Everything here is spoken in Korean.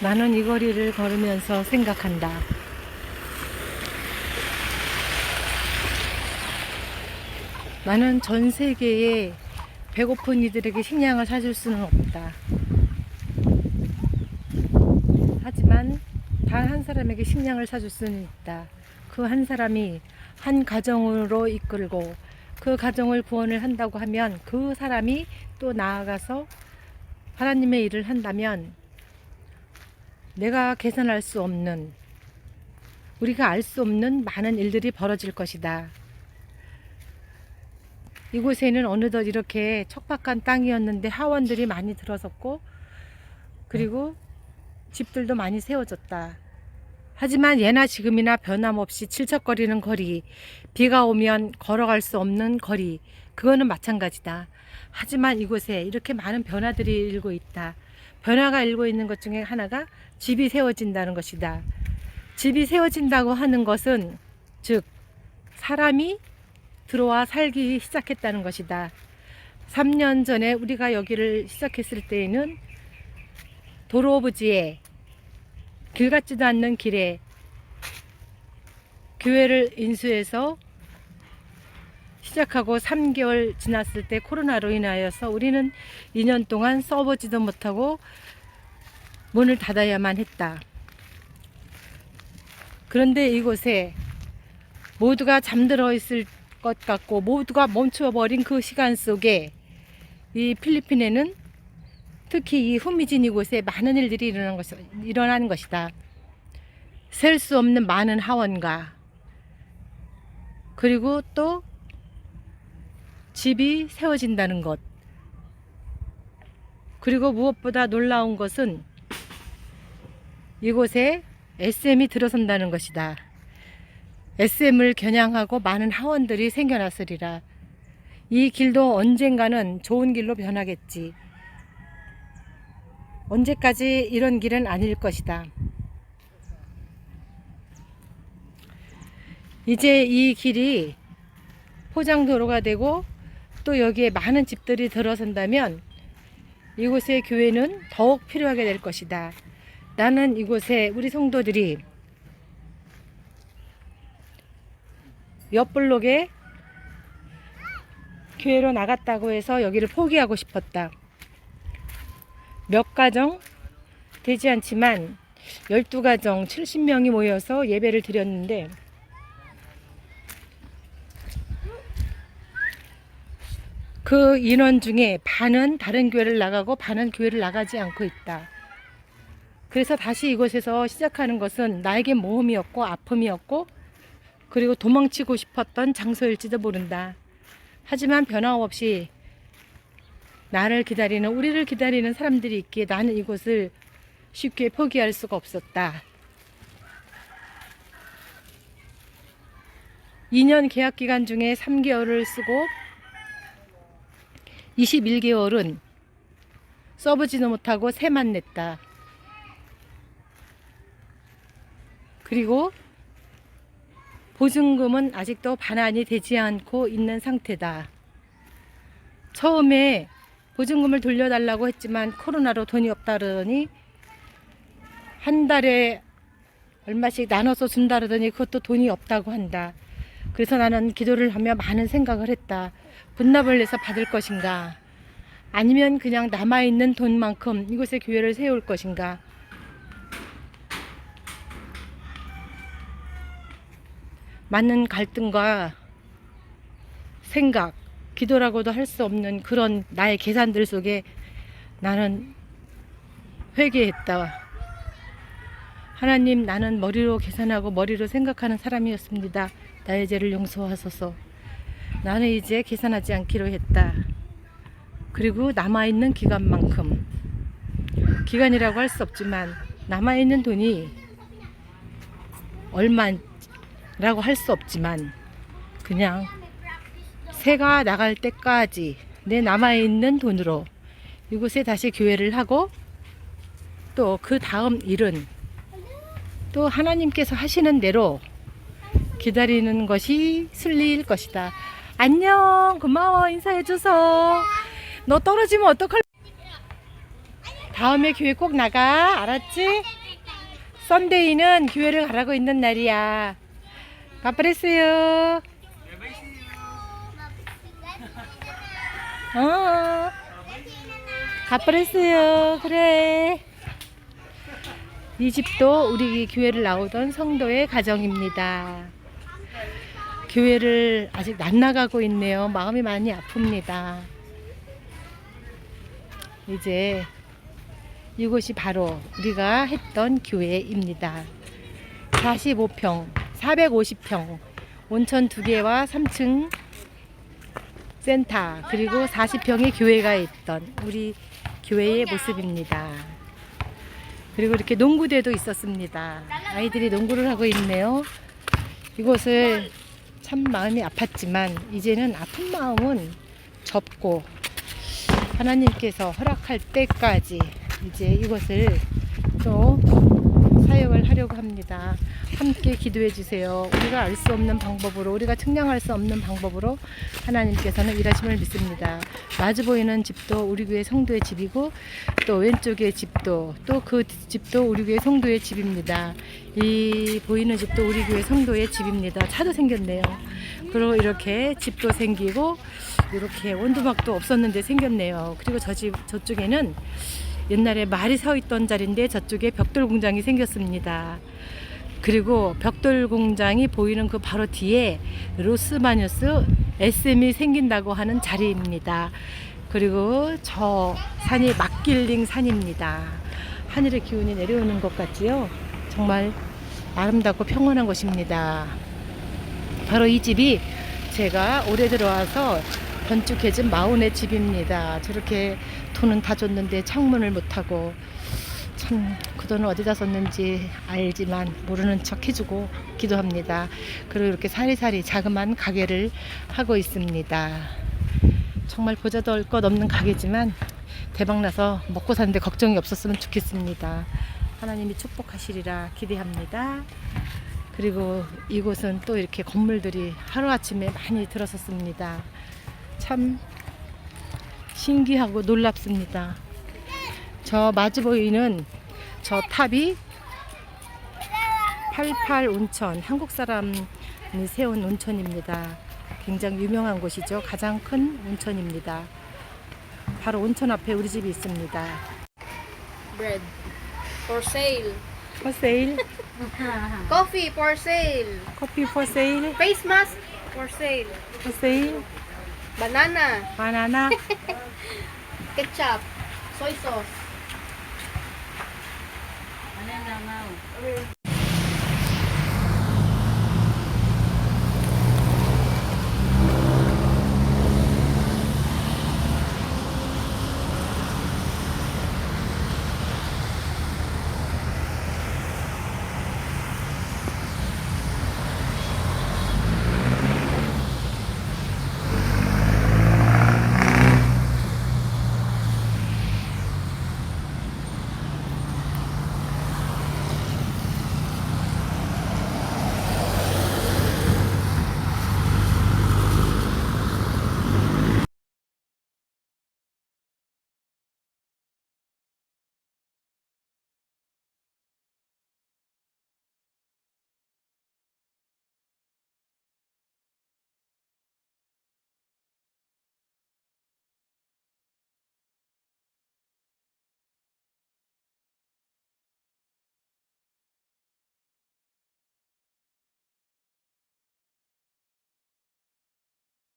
나는 이 거리를 걸으면서 생각한다. 나는 전 세계에 배고픈 이들에게 식량을 사줄 수는 없다. 하지만 단 한 사람에게 식량을 사줄 수는 있다. 그 한 사람이 한 가정으로 이끌고 그 가정을 구원을 한다고 하면 그 사람이 또 나아가서 하나님의 일을 한다면 내가 계산할 수 없는 우리가 알 수 없는 많은 일들이 벌어질 것이다. 이곳에는 어느덧 이렇게 척박한 땅이었는데 하원들이 많이 들어섰고 그리고 집들도 많이 세워졌다. 하지만 예나 지금이나 변함없이 질척거리는 거리, 비가 오면 걸어갈 수 없는 거리, 그거는 마찬가지다. 하지만 이곳에 이렇게 많은 변화들이 일고 있다. 변화가 일고 있는 것 중에 하나가 집이 세워진다는 것이다. 집이 세워진다고 하는 것은 즉 사람이 들어와 살기 시작했다는 것이다. 3년 전에 우리가 여기를 시작했을 때에는 도로 부지에 길 같지도 않는 길에 교회를 인수해서 시작하고 3개월 지났을 때 코로나로 인하여서 우리는 2년 동안 써보지도 못하고 문을 닫아야만 했다. 그런데 이곳에 모두가 잠들어 있을 것 같고 모두가 멈춰버린 그 시간 속에 이 필리핀에는 특히 이 후미진 이곳에 많은 일들이 일어난, 것, 일어나는 것이다. 셀 수 없는 많은 하원과 그리고 또 집이 세워진다는 것. 그리고 무엇보다 놀라운 것은 이곳에 SM이 들어선다는 것이다. SM을 겨냥하고 많은 하원들이 생겨났으리라. 이 길도 언젠가는 좋은 길로 변하겠지. 언제까지 이런 길은 아닐 것이다. 이제 이 길이 포장도로가 되고 또 여기에 많은 집들이 들어선다면 이곳의 교회는 더욱 필요하게 될 것이다. 나는 이곳에 우리 성도들이 옆 블록에 교회로 나갔다고 해서 여기를 포기하고 싶었다. 몇 가정 되지 않지만 12가정 70명이 모여서 예배를 드렸는데 그 인원 중에 반은 다른 교회를 나가고 반은 교회를 나가지 않고 있다. 그래서 다시 이곳에서 시작하는 것은 나에게 모험이었고 아픔이었고 그리고 도망치고 싶었던 장소일지도 모른다. 하지만 변함없이 나를 기다리는 우리를 기다리는 사람들이 있기에 나는 이곳을 쉽게 포기할 수가 없었다. 2년 계약 기간 중에 3개월을 쓰고 21개월은 써보지도 못하고 세만 냈다. 그리고 보증금은 아직도 반환이 되지 않고 있는 상태다. 처음에 보증금을 돌려달라고 했지만 코로나로 돈이 없다더니 한 달에 얼마씩 나눠서 준다 그러더니 그것도 돈이 없다고 한다. 그래서 나는 기도를 하며 많은 생각을 했다. 분납을 내서 받을 것인가? 아니면 그냥 남아있는 돈만큼 이곳에 교회를 세울 것인가? 많은 갈등과 생각, 기도라고도 할 수 없는 그런 나의 계산들 속에 나는 회개했다. 하나님, 나는 머리로 계산하고 머리로 생각하는 사람이었습니다. 나의 죄를 용서하소서. 나는 이제 계산하지 않기로 했다. 그리고 남아있는 기간만큼, 기간이라고 할 수 없지만, 남아있는 돈이 얼마라고 할 수 없지만, 그냥 새가 나갈 때까지 내 남아있는 돈으로 이곳에 다시 교회를 하고 또 그 다음 일은 또 하나님께서 하시는 대로 기다리는 것이 순리일 것이다. 안녕, 고마워, 인사해줘서. 너 떨어지면 어떡할? 다음에 교회 꼭 나가. 알았지? 썬데이는 교회를 가라고 있는 날이야. 가브레스요. 어. 가브레스요. 그래. 이 집도 우리 교회를 나오던 성도의 가정입니다. 교회를 아직 안 나가고 있네요. 마음이 많이 아픕니다. 이제 이곳이 바로 우리가 했던 교회입니다. 45평, 450평, 온천 두 개와 3층 센터, 그리고 40평의 교회가 있던 우리 교회의 모습입니다. 그리고 이렇게 농구대도 있었습니다. 아이들이 농구를 하고 있네요. 이곳을 참 마음이 아팠지만 이제는 아픈 마음은 접고 하나님께서 허락할 때까지 이제 이것을 또 사역을 하려고 합니다. 함께 기도해 주세요. 우리가 알 수 없는 방법으로, 우리가 측량할 수 없는 방법으로 하나님께서는 일하심을 믿습니다. 마주 보이는 집도 우리 교회 성도의 집이고, 또 왼쪽의 집도, 또 그 집도 우리 교회 성도의 집입니다. 이 보이는 집도 우리 교회 성도의 집입니다. 차도 생겼네요. 그리고 이렇게 집도 생기고, 이렇게 원두막도 없었는데 생겼네요. 그리고 저 집, 저쪽에는 옛날에 말이 서 있던 자리인데 저쪽에 벽돌 공장이 생겼습니다. 그리고 벽돌 공장이 보이는 그 바로 뒤에 로스마니우스 SM이 생긴다고 하는 자리입니다. 그리고 저 산이 막길링 산입니다. 하늘의 기운이 내려오는 것 같지요? 정말 아름답고 평온한 곳입니다. 바로 이 집이 제가 올해 들어와서 건축해준 마운의 집입니다. 저렇게 돈은 다 줬는데 창문을 못하고 참 그 돈을 어디다 썼는지 알지만 모르는 척 해주고 기도합니다. 그리고 이렇게 사리사리 자그마한 가게를 하고 있습니다. 정말 보자도 할것 없는 가게지만 대박나서 먹고 사는데 걱정이 없었으면 좋겠습니다. 하나님이 축복하시리라 기대합니다. 그리고 이곳은 또 이렇게 건물들이 하루아침에 많이 들어섰습니다. 참 신기하고 놀랍습니다. 저 마주 보이는 저 탑이 88 온천, 한국 사람이 세운 온천입니다. 굉장히 유명한 곳이죠. 가장 큰 온천입니다. 바로 온천 앞에 우리 집이 있습니다. bread for sale. For sale, Coffee for sale. 커피 for sale, Face mask for sale. for sale, Banana, 바나나, ketchup, soy sauce. Né, não, não.